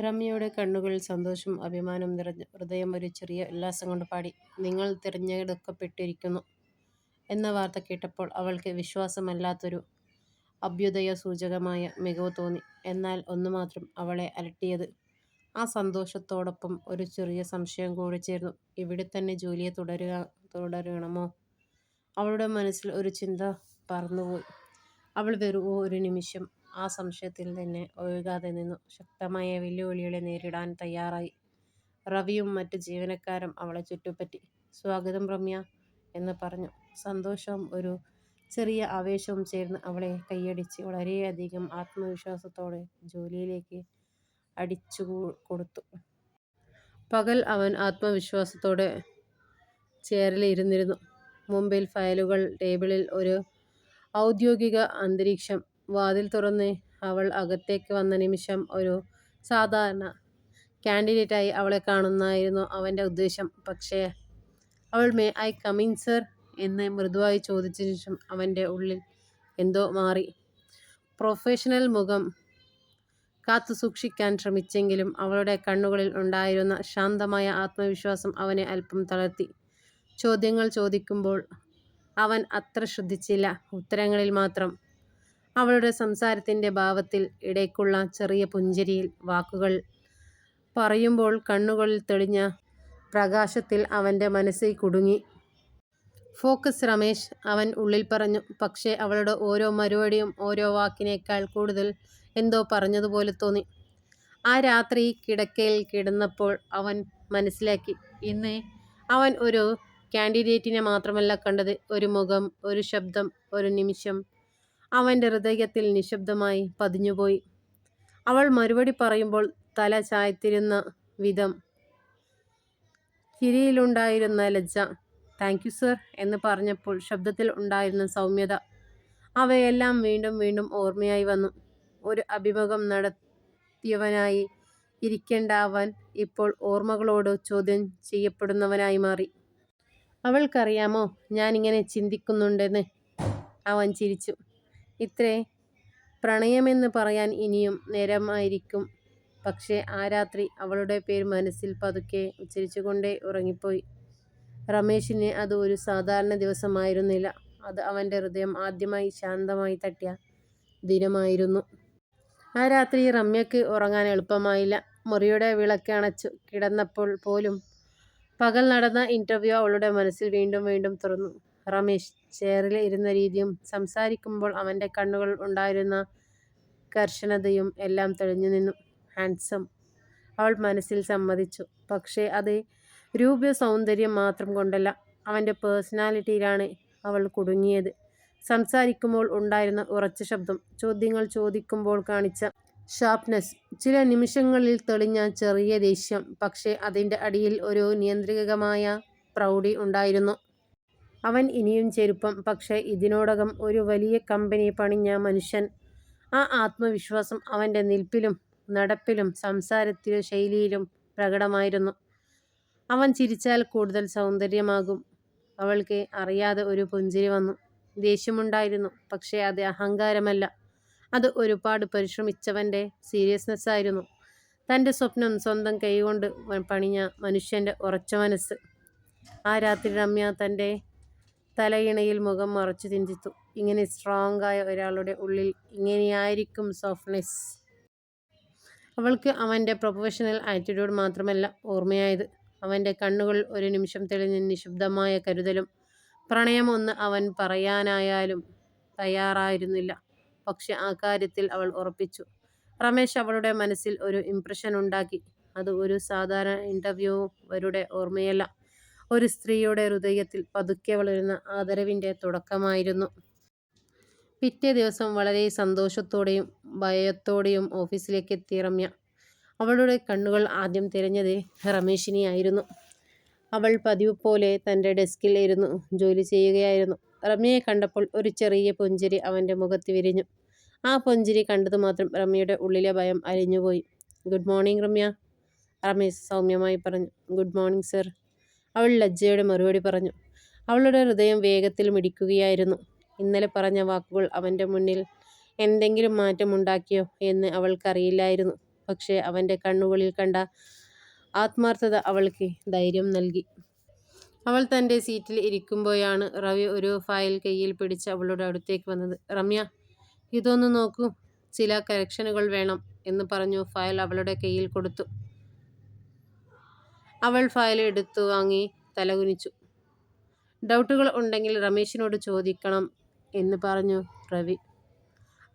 രമ്യയുടെ കണ്ണുകളിൽ സന്തോഷം അഭിമാനം നിറഞ്ഞു. ഹൃദയം ഒരു ചെറിയ ഉല്ലാസം കൊണ്ട് പാടി. "നിങ്ങൾ തിരഞ്ഞെടുക്കപ്പെട്ടിരിക്കുന്നു" എന്ന വാർത്ത കേട്ടപ്പോൾ അവൾക്ക് വിശ്വാസമല്ലാത്തൊരു അഭ്യുദയ സൂചകമായ മികവ് തോന്നി. എന്നാൽ ഒന്നു മാത്രം അവളെ അലട്ടിയത് ആ സന്തോഷത്തോടൊപ്പം ഒരു ചെറിയ സംശയം കൂടി ചേർന്നു. ഇവിടെ തന്നെ ജോലിയെ തുടരുക തുടരണമോ? അവളുടെ മനസ്സിൽ ഒരു ചിന്ത പറന്നുപോയി. അവൾ വെറു ഒരു നിമിഷം ആ സംശയത്തിൽ തന്നെ ഒഴുകാതെ നിന്നു. ശക്തമായ വെല്ലുവിളികളെ നേരിടാൻ തയ്യാറായി. റവിയും മറ്റ് ജീവനക്കാരും അവളെ ചുറ്റിപ്പറ്റി. "സ്വാഗതം രമ്യ" എന്ന് പറഞ്ഞു. സന്തോഷവും ഒരു ചെറിയ ആവേശവും ചേർന്ന് അവളെ കൈയടിച്ച് വളരെയധികം ആത്മവിശ്വാസത്തോടെ ജോലിയിലേക്ക് അടിച്ചുകൊടുത്തു. പകൽ അവൻ ആത്മവിശ്വാസത്തോടെ ചെയറിൽ ഇരുന്നിരുന്നു. മുമ്പിൽ ഫയലുകൾ, ടേബിളിൽ ഒരു ഔദ്യോഗിക അന്തരീക്ഷം. വാതിൽ തുറന്ന് അവൾ അകത്തേക്ക് വന്ന നിമിഷം ഒരു സാധാരണ കാൻഡിഡേറ്റായി അവളെ കാണുന്നായിരുന്നു അവന്റെ ഉദ്ദേശം പക്ഷേ അവൾ "may I come in sir" എന്ന് മൃദുവായി ചോദിച്ച ശേഷം അവന്റെ ഉള്ളിൽ എന്തോ മാറി. പ്രൊഫഷണൽ മുഖം കാത്തു സൂക്ഷിക്കാൻ ശ്രമിച്ചെങ്കിലും അവളുടെ കണ്ണുകളിൽ ഉണ്ടായിരുന്ന ശാന്തമായ ആത്മവിശ്വാസം അവനെ അല്പം തളർത്തി. ചോദ്യങ്ങൾ ചോദിക്കുമ്പോൾ അവൻ അത്ര ശ്രദ്ധിച്ചില്ല. ഉത്തരങ്ങളിൽ മാത്രം. അവളുടെ സംസാരത്തിന്റെ ഭാവത്തിൽ, ഇടയ്ക്കുള്ള ചെറിയ പുഞ്ചിരിയിൽ, വാക്കുകൾ പറയുമ്പോൾ കണ്ണുകളിൽ തെളിഞ്ഞ പ്രകാശത്തിൽ അവന്റെ മനസ്സിൽ കുടുങ്ങി. "ഫോക്കസ് രമേശ്" അവൻ ഉള്ളിൽ പറഞ്ഞു. പക്ഷേ അവളുടെ ഓരോ മറുപടിയും ഓരോ വാക്കിനേക്കാൾ കൂടുതൽ എന്തോ പറഞ്ഞതുപോലെ തോന്നി. ആ രാത്രി കിടക്കയിൽ കിടന്നപ്പോൾ അവൻ മനസ്സിലാക്കി. ഇന്ന് അവൻ ഒരു കാൻഡിഡേറ്റിനെ മാത്രമല്ല കണ്ടത്. ഒരു മുഖം, ഒരു ശബ്ദം, ഒരു നിമിഷം അവന്റെ ഹൃദയത്തിൽ നിശബ്ദമായി പതിഞ്ഞുപോയി. അവൾ മറുപടി പറയുമ്പോൾ തല ചായത്തിരുന്ന വിധം, ചിരിയിലുണ്ടായിരുന്ന ലജ്ജ, "താങ്ക് യു സർ" എന്ന് പറഞ്ഞപ്പോൾ ശബ്ദത്തിൽ ഉണ്ടായിരുന്ന സൗമ്യത അവയെല്ലാം വീണ്ടും വീണ്ടും ഓർമ്മയായി വന്നു. ഒരു അഭിമുഖം നടത്തിയവനായി ഇരിക്കേണ്ട അവൻ ഇപ്പോൾ ഓർമ്മകളോട് ചോദ്യം ചെയ്യപ്പെടുന്നവനായി മാറി. "അവൾക്കറിയാമോ ഞാനിങ്ങനെ ചിന്തിക്കുന്നുണ്ടെന്ന്" അവൻ ചിരിച്ചു. "ഇത്രേ പ്രണയമെന്ന് പറയാൻ ഇനിയും നേരമായിരിക്കും" പക്ഷേ ആ രാത്രി അവളുടെ പേര് മനസ്സിൽ പതുക്കെ ഉച്ചരിച്ചുകൊണ്ടേ ഉറങ്ങിപ്പോയി. രമേശിന് അത് ഒരു സാധാരണ ദിവസമായിരുന്നില്ല. അത് അവന്റെ ഹൃദയം ആദ്യമായി ശാന്തമായി തട്ടിയ ദിനമായിരുന്നു. ആ രാത്രി രമ്യക്ക് ഉറങ്ങാൻ എളുപ്പമായില്ല. മുറിയുടെ വിളക്ക് അണച്ചു കിടന്നപ്പോൾ പോലും പകൽ നടന്ന ഇന്റർവ്യൂ അവളുടെ മനസ്സിൽ വീണ്ടും വീണ്ടും തുറന്നു. രമേശ് ചെയറിൽ ഇരുന്ന രീതിയും സംസാരിക്കുമ്പോൾ അവന്റെ കണ്ണുകൾ ഉണ്ടായിരുന്ന കർശനതയും എല്ലാം തെളിഞ്ഞു നിന്നു ഹാൻസം അവൾ മനസ്സിൽ സമ്മതിച്ചു. പക്ഷേ അത് രൂപ സൗന്ദര്യം മാത്രം കൊണ്ടല്ല. അവന്റെ പേഴ്സണാലിറ്റിയിലാണ് അവൾ കുടുങ്ങിയത്. സംസാരിക്കുമ്പോൾ ഉണ്ടായിരുന്ന ഉറച്ച ശബ്ദം, ചോദ്യങ്ങൾ ചോദിക്കുമ്പോൾ കാണിച്ച ഷാർപ്നെസ്, ചില നിമിഷങ്ങളിൽ തെളിഞ്ഞ ചെറിയ ദേഷ്യം. പക്ഷേ അതിന്റെ അടിയിൽ ഒരു നിയന്ത്രികമായ പ്രൗഢി ഉണ്ടായിരുന്നു. അവൻ ഇനിയും ചെരുപ്പം പക്ഷേ ഇതിനോടകം ഒരു വലിയ കമ്പനി പണിഞ്ഞ മനുഷ്യൻ. ആ ആത്മവിശ്വാസം അവന്റെ നിൽപ്പിലും നടപ്പിലും സംസാരത്തിലും ശൈലിയിലും പ്രകടമായിരുന്നു. അവൻ ചിരിച്ചാൽ കൂടുതൽ സൗന്ദര്യമാകും. അവൾക്ക് അറിയാതെ ഒരു പുഞ്ചിരി വന്നു. ദേഷ്യമുണ്ടായിരുന്നു, പക്ഷേ അത് അഹങ്കാരമല്ല. അത് ഒരുപാട് പരിശ്രമിച്ചവന്റെ സീരിയസ്നെസ്സായിരുന്നു. തന്റെ സ്വപ്നം സ്വന്തം കൈകൊണ്ട് പണിഞ്ഞ മനുഷ്യന്റെ ഉറച്ച മനസ്സ്. ആ രാത്രി രമ്യ തന്റെ തലയിണയിൽ മുഖം മറച്ചു ചിന്തിച്ചു. ഇങ്ങനെ സ്ട്രോങ് ആയ ഒരാളുടെ ഉള്ളിൽ ഇങ്ങനെയായിരിക്കും സോഫ്റ്റ്നെസ്? അവൾക്ക് അവന്റെ പ്രൊഫഷണൽ ആറ്റിറ്റ്യൂഡ് മാത്രമല്ല ഓർമ്മയായത് അവന്റെ കണ്ണുകൾ ഒരു നിമിഷം തെളിഞ്ഞ നിശബ്ദമായ കരുതലും. പ്രണയം ഒന്ന് അവൻ പറയാനായാലും തയ്യാറായിരുന്നില്ല. പക്ഷെ ആ കാര്യത്തിൽ അവൾ ഉറപ്പിച്ചു. രമേശ് അവളുടെ മനസ്സിൽ ഒരു ഇംപ്രഷൻ ഉണ്ടാക്കി. അത് ഒരു സാധാരണ ഇന്റർവ്യൂവരുടെ ഓർമയല്ല, ഒരു സ്ത്രീയുടെ ഹൃദയത്തിൽ പതുക്കെ വളരുന്ന ആദരവിന്റെ തുടക്കമായിരുന്നു. പിറ്റേ ദിവസം വളരെ സന്തോഷത്തോടെയും ഭയത്തോടെയും ഓഫീസിലേക്ക് എത്തിയ രമ്യ. അവളുടെ കണ്ണുകൾ ആദ്യം തിരഞ്ഞത് റമേഷിനെയായിരുന്നു അവൾ പതിവുപോലെ തന്റെ ഡെസ്കിൽ ഇരുന്നു ജോലി ചെയ്യുകയായിരുന്നു. റമ്യയെ കണ്ടപ്പോൾ ഒരു ചെറിയ പുഞ്ചിരി അവന്റെ മുഖത്ത് വിരിഞ്ഞു. ആ പുഞ്ചിരി കണ്ടത് മാത്രം റമ്യയുടെ ഉള്ളിലെ ഭയം അരിഞ്ഞുപോയി "ഗുഡ് മോർണിംഗ് റമ്യ രമേശ് സൗമ്യമായി പറഞ്ഞു. "ഗുഡ് മോർണിംഗ് സർ" അവൾ ലജ്ജയുടെ മറുപടി പറഞ്ഞു. അവളുടെ ഹൃദയം വേഗത്തിൽ മിടിക്കുകയായിരുന്നു. ഇന്നലെ പറഞ്ഞ വാക്കുകൾ അവന്റെ മുന്നിൽ എന്തെങ്കിലും മാറ്റമുണ്ടാക്കിയോ എന്ന് അവൾക്കറിയില്ലായിരുന്നു. പക്ഷേ അവന്റെ കണ്ണുകളിൽ കണ്ട ആത്മാർത്ഥത അവൾക്ക് ധൈര്യം നൽകി അവൾ തന്റെ സീറ്റിൽ ഇരിക്കുമ്പോഴാണ് റവി ഒരു ഫയൽ കയ്യിൽ പിടിച്ച് അവളുടെ അടുത്തേക്ക് വന്നത് റമ്യ ഇതൊന്ന് നോക്കൂ ചില കറക്ഷനുകൾ വേണം എന്ന് പറഞ്ഞു ഫയൽ അവളുടെ കയ്യിൽ കൊടുത്തു അവൾ ഫയൽ എടുത്തു വാങ്ങി തലകുനിച്ചു. ഡൗട്ടുകൾ ഉണ്ടെങ്കിൽ രമേശിനോട് ചോദിക്കണം എന്ന് പറഞ്ഞു രവി.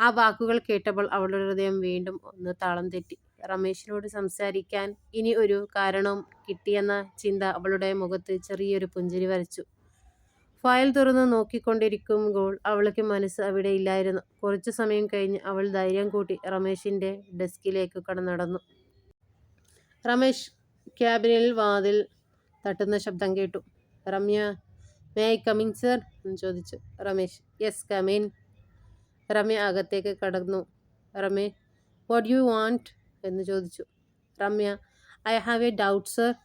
ആ വാക്കുകൾ കേട്ടപ്പോൾ അവളുടെ ഹൃദയം വീണ്ടും ഒന്ന് താളം തെറ്റി. രമേശിനോട് സംസാരിക്കാൻ ഇനി ഒരു കാരണവും കിട്ടിയെന്ന ചിന്ത അവളുടെ മുഖത്ത് ചെറിയൊരു പുഞ്ചിരി വരച്ചു. ഫയൽ തുറന്ന് നോക്കിക്കൊണ്ടിരിക്കുമ്പോൾ അവൾക്ക് മനസ്സ് അവിടെ ഇല്ലായിരുന്നു. കുറച്ചു സമയം കഴിഞ്ഞ് അവൾ ധൈര്യം കൂട്ടി രമേശിന്റെ ഡെസ്കിലേക്ക് കടന്നടന്നു രമേശ് ക്യാബിനിൽ വാതിൽ തട്ടുന്ന ശബ്ദം കേട്ടു. Ramya may I come in sir എന്ന് ചോദിച്ചു. രമേശ് യെസ് കമിൻ രമ്യ അകത്തേക്ക് കടന്നു. രമേ വാട്ട് യു വാണ്ട് എന്ന് ചോദിച്ചു. Ramya I have a doubt sir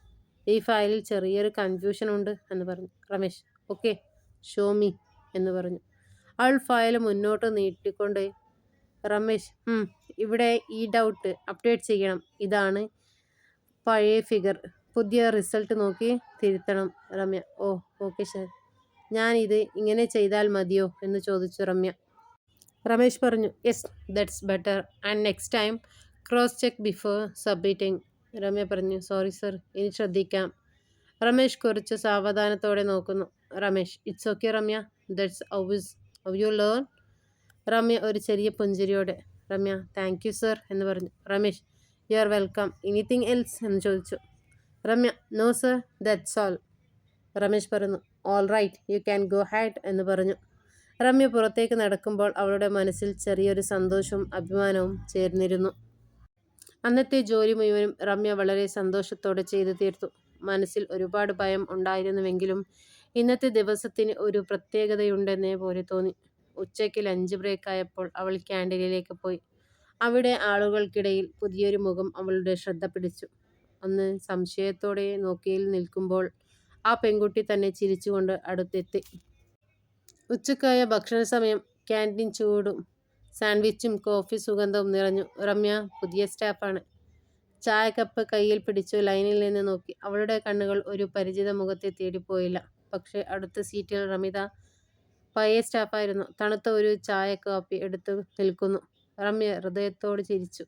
ഈ ഫയലിൽ ചെറിയൊരു കൺഫ്യൂഷൻ ഉണ്ട് എന്ന് പറഞ്ഞു. രമേശ് ഓക്കെ ഷോ മീ എന്ന് പറഞ്ഞു. അവൾ ഫയൽ മുന്നോട്ട് നീട്ടിക്കൊണ്ട് രമേശ് ഇവിടെ ഈ ഡൗട്ട് അപ്ഡേറ്റ് ചെയ്യണം. ഇതാണ് പഴയ ഫിഗർ പുതിയ റിസൾട്ട് നോക്കി തിരുത്തണം രമ്യ. ഓ ഓക്കെ ഞാൻ ഇത് ഇങ്ങനെ ചെയ്താൽ മതിയോ എന്ന് ചോദിച്ചു രമ്യ. രമേശ് പറഞ്ഞു yes that's better and next time cross check before submitting Ramya പറഞ്ഞു സോറി സർ ഇനി ശ്രദ്ധിക്കാം. രമേശ് കുറച്ച് സാവധാനത്തോടെ നോക്കുന്നു. Ramesh it's okay Ramya. That's ഔസ് ഔ യു ലേൺ രമ്യ ഒരു ചെറിയ പുഞ്ചിരിയോടെ രമ്യ താങ്ക് യു സർ എന്ന് പറഞ്ഞു. Ramesh you are welcome anything else എന്ന് ചോദിച്ചു. Ramya no sir that's all Ramesh പറഞ്ഞു all right you can go ahead എന്ന് പറഞ്ഞു. രമ്യ പുറത്തേക്ക് നടക്കുമ്പോൾ അവളുടെ മനസ്സിൽ ചെറിയൊരു സന്തോഷവും അഭിമാനവും ചേർന്നിരുന്നു. അന്നത്തെ ജോലി മുഴുവനും രമ്യ വളരെ സന്തോഷത്തോടെ ചെയ്തു തീർത്തു. മനസ്സിൽ ഒരുപാട് ഭയം ഉണ്ടായിരുന്നുവെങ്കിലും ഇന്നത്തെ ദിവസത്തിന് ഒരു പ്രത്യേകതയുണ്ടെന്നേ പോലെ തോന്നി. ഉച്ചയ്ക്ക് ലഞ്ച് ബ്രേക്ക് ആയപ്പോൾ അവൾ ക്യാന്റീനിലേക്ക് പോയി. അവിടെ ആളുകൾക്കിടയിൽ പുതിയൊരു മുഖം അവളുടെ ശ്രദ്ധ പിടിച്ചു. അന്ന് സംശയത്തോടെ നോക്കിയിൽ നിൽക്കുമ്പോൾ ആ പെൺകുട്ടി തന്നെ ചിരിച്ചുകൊണ്ട് അടുത്തെത്തി. ഉച്ചക്കായ ഭക്ഷണ സമയം ക്യാന്റീൻ ചൂടും സാൻഡ്വിച്ചും കോഫി സുഗന്ധവും നിറഞ്ഞു. രമ്യ പുതിയ സ്റ്റാഫാണ്. ചായക്കപ്പ് കപ്പ് കയ്യിൽ പിടിച്ചു ലൈനിൽ നിന്ന് നോക്കി. അവളുടെ കണ്ണുകൾ ഒരു പരിചിത മുഖത്തെ തേടിപ്പോയില്ല. പക്ഷേ അടുത്ത സീറ്റിൽ റമിത പഴയ സ്റ്റാഫായിരുന്നു. തണുത്ത ഒരു ചായ കാപ്പി എടുത്ത് നിൽക്കുന്നു. രമ്യ ഹൃദയത്തോട് ചിരിച്ചു.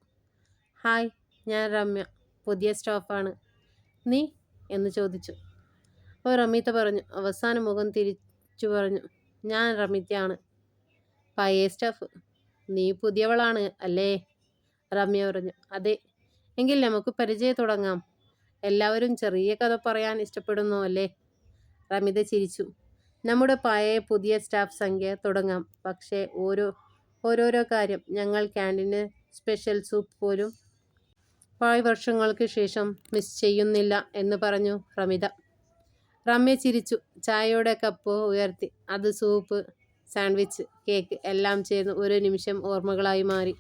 ഹായ് ഞാൻ റമ്യ പുതിയ സ്റ്റാഫാണ്. നീ? എന്ന് ചോദിച്ചു. അപ്പോൾ റമീത്ത പറഞ്ഞു അവസാന മുഖം തിരിച്ചു പറഞ്ഞു ഞാൻ റമിതയാണ് പഴയ സ്റ്റാഫ്? നീ പുതിയവളാണ് അല്ലേ? റമ്യ പറഞ്ഞു അതെ എങ്കിൽ നമുക്ക് പരിചയം തുടങ്ങാം. എല്ലാവരും ചെറിയ കഥ പറയാൻ ഇഷ്ടപ്പെടുന്നു അല്ലേ? റമിത ചിരിച്ചു. നമ്മുടെ പഴയ പുതിയ സ്റ്റാഫ് സംഖ്യ തുടങ്ങാം. പക്ഷേ ഓരോ ഓരോരോ കാര്യം. ഞങ്ങൾ ക്യാന്റീന് സ്പെഷ്യൽ സൂപ്പ് പോലും പായ് വർഷങ്ങൾക്ക് ശേഷം മിസ് ചെയ്യുന്നില്ല എന്ന് പറഞ്ഞു റമിത. റമ്യ ചിരിച്ചു. ചായയുടെ കപ്പ് ഉയർത്തി. അത് സൂപ്പ് സാൻഡ്വിച്ച് കേക്ക് എല്ലാം ചേർന്ന് ഒരു നിമിഷം ഓർമ്മകളായി മാറി.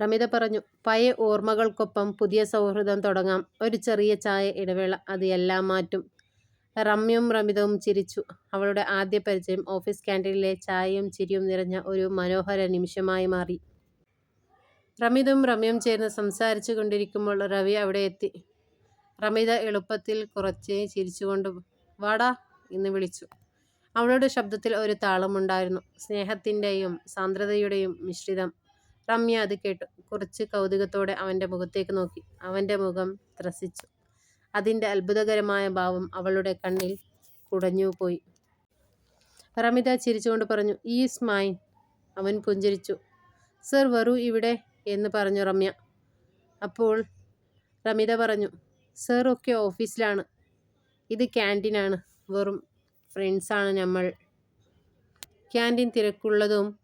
റമിത പറഞ്ഞു പഴയ ഓർമ്മകൾക്കൊപ്പം പുതിയ സൗഹൃദം തുടങ്ങാം. ഒരു ചെറിയ ചായ ഇടവേള അത് എല്ലാം മാറ്റും. റമ്യവും റമിതവും ചിരിച്ചു. അവളുടെ ആദ്യ പരിചയം ഓഫീസ് ക്യാന്റീനിലെ ചായയും ചിരിയും നിറഞ്ഞ ഒരു മനോഹര നിമിഷമായി മാറി. റമിതും റമ്യയും ചേർന്ന് സംസാരിച്ചു കൊണ്ടിരിക്കുമ്പോൾ രവി അവിടെ എത്തി. റമിത എളുപ്പത്തിൽ കുറച്ച് ചിരിച്ചുകൊണ്ട് വാടാ എന്ന് വിളിച്ചു. അവളുടെ ശബ്ദത്തിൽ ഒരു താളമുണ്ടായിരുന്നു സ്നേഹത്തിന്റെയും സാന്ദ്രതയുടെയും മിശ്രിതം. റമ്യ അത് കേട്ടു. കുറച്ച് കൗതുകത്തോടെ അവന്റെ മുഖത്തേക്ക് നോക്കി. അവന്റെ മുഖം ത്രസിച്ചു. അതിന്റെ അത്ഭുതകരമായ ഭാവം അവളുടെ കണ്ണിൽ കുടഞ്ഞു പോയി. റമിത ചിരിച്ചുകൊണ്ട് പറഞ്ഞു ഈസ് മൈൻ അവൻ പുഞ്ചിരിച്ചു. സർ വരൂ ഇവിടെ എന്ന് പറഞ്ഞു റമ്യ അപ്പോൾ റമിത പറഞ്ഞു സർ ഒക്കെ ഓഫീസിലാണ്. ഇത് ക്യാന്റീനാണ്. വെറും ഫ്രണ്ട്സാണ് നമ്മൾ. ക്യാന്റീൻ തിരക്കുള്ളതും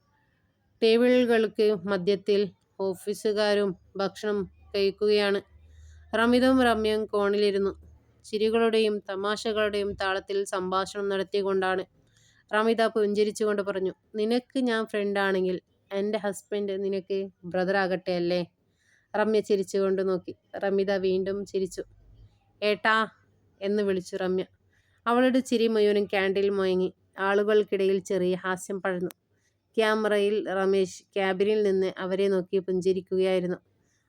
ടേബിളുകൾക്ക് മധ്യത്തിൽ ഓഫീസുകാരും ഭക്ഷണം കഴിക്കുകയാണ്. റമിതവും രമ്യയും കോണിലിരുന്നു. ചിരികളുടെയും തമാശകളുടെയും താളത്തിൽ സംഭാഷണം നടത്തിക്കൊണ്ടാണ് റമിത പുഞ്ചിരിച്ചുകൊണ്ട് പറഞ്ഞു നിനക്ക് ഞാൻ ഫ്രണ്ടാണെങ്കിൽ എന്റെ ഹസ്ബൻഡ് നിനക്ക് ബ്രദറാകട്ടെ അല്ലേ? റമ്യ ചിരിച്ചുകൊണ്ട് നോക്കി. റമിത വീണ്ടും ചിരിച്ചു. ഏട്ടാ എന്ന് വിളിച്ചു റമ്യ അവളുടെ ചിരി മുഴുവനും ക്യാൻഡിൽ മുയങ്ങി ആളുകൾക്കിടയിൽ ചെറിയ ഹാസ്യം പഴന്നു ക്യാമറയിൽ രമേശ് ക്യാബിനിൽ നിന്ന് അവരെ നോക്കി പുഞ്ചിരിക്കുകയായിരുന്നു.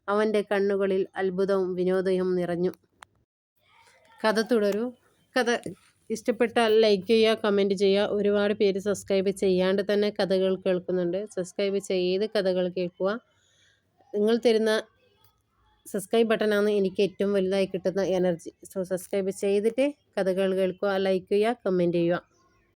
അവന്റെ കണ്ണുകളിൽ അത്ഭുതവും വിനോദവും നിറഞ്ഞു. കഥ തുടരൂ. കഥ ഇഷ്ടപ്പെട്ടാൽ ലൈക്ക് ചെയ്യുക, കമന്റ് ചെയ്യുക. ഒരുപാട് പേര് സബ്സ്ക്രൈബ് ചെയ്യാണ്ട് തന്നെ കഥകൾ കേൾക്കുന്നുണ്ട്. സബ്സ്ക്രൈബ് ചെയ്ത് കഥകൾ കേൾക്കുക. നിങ്ങൾ തരുന്ന സബ്സ്ക്രൈബ് ബട്ടണാണ് എനിക്ക് ഏറ്റവും വലുതായി കിട്ടുന്ന എനർജി. സോ സബ്സ്ക്രൈബ് ചെയ്തിട്ട് കഥകൾ കേൾക്കുക, ലൈക്ക് ചെയ്യുക, കമന്റ് ചെയ്യുക.